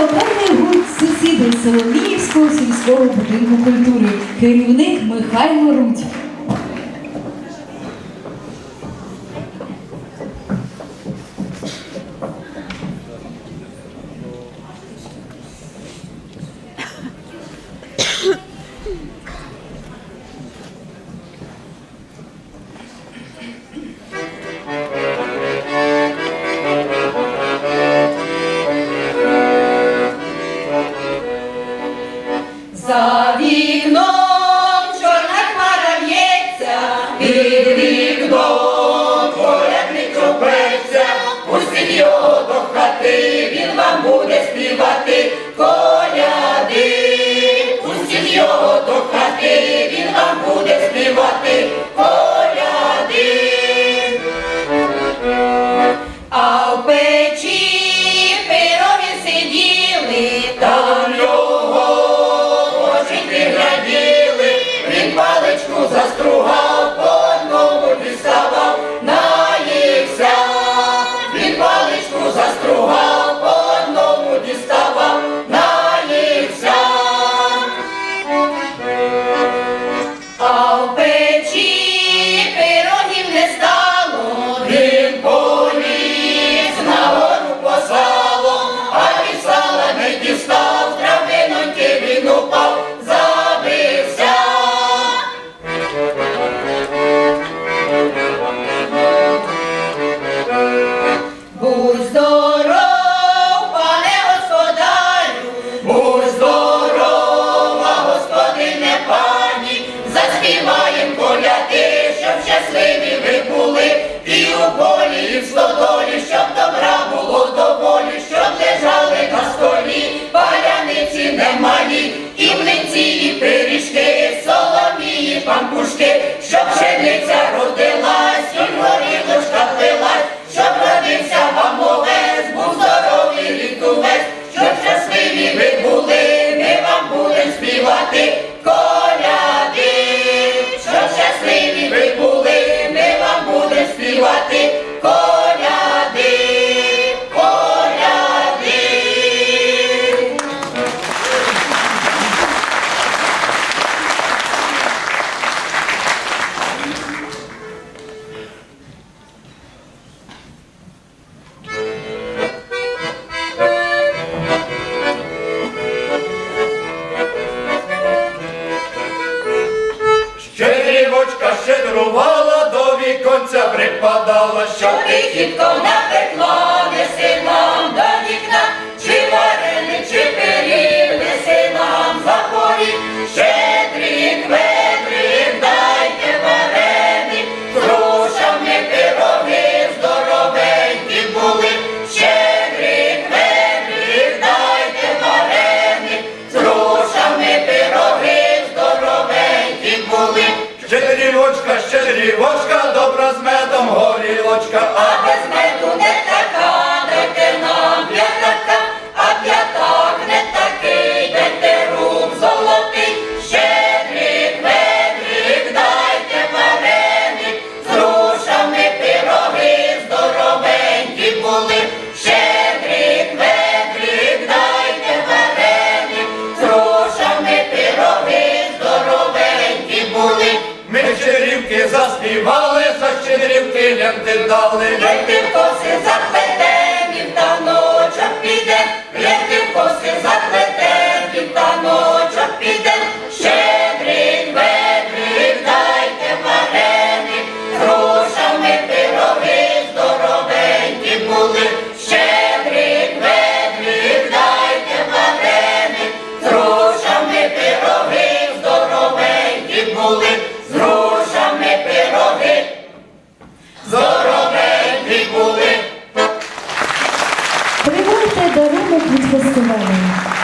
Олени гурт сусідом Соломіївського сільського будинку культури, керівник Михайло Рудь. вікном чорна хмара в'ється, під вікном порядник копеться, пустить його до хати, він вам буде співати коля. застругав. дочка щедрувала, до віконця припадала, що ти хітком не пекло неси. Ще щедрівочка, добра з медом горілочка. дівки заспівали, за щедрівки ленти дали, ленти коси за те. подарунок від фестивалю.